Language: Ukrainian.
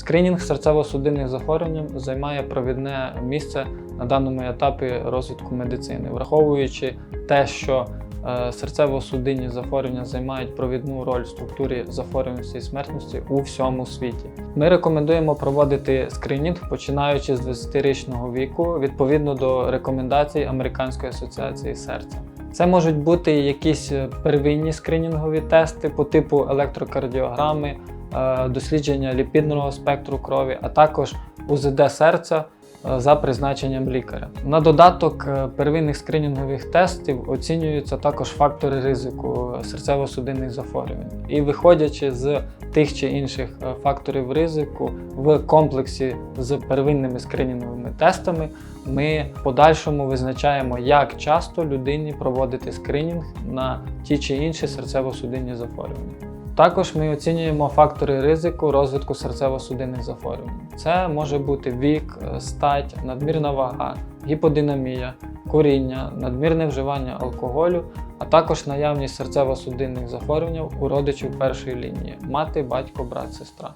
Скринінг серцево-судинних захворювань займає провідне місце на даному етапі розвитку медицини, враховуючи те, що е, серцево-судинні захворювання займають провідну роль в структурі захворюваності і смертності у всьому світі. Ми рекомендуємо проводити скринінг починаючи з 20-річного віку відповідно до рекомендацій Американської асоціації серця. Це можуть бути якісь первинні скринінгові тести по типу електрокардіограми, дослідження ліпідного спектру крові, а також УЗД серця е, за призначенням лікаря. На додаток е, первинних скринінгових тестів оцінюються також фактори ризику серцево-судинних захворювань. І виходячи з тих чи інших е, факторів ризику в комплексі з первинними скринінговими тестами, ми в подальшому визначаємо, як часто людині проводити скринінг на ті чи інші серцево-судинні захворювання. Також ми оцінюємо фактори ризику розвитку серцево-судинних захворювань. Це може бути вік, е, стать, надмірна вага, гіподинамія, куріння, надмірне вживання алкоголю, а також наявність серцево-судинних захворювань у родичів першої лінії мати, батько, брат, сестра.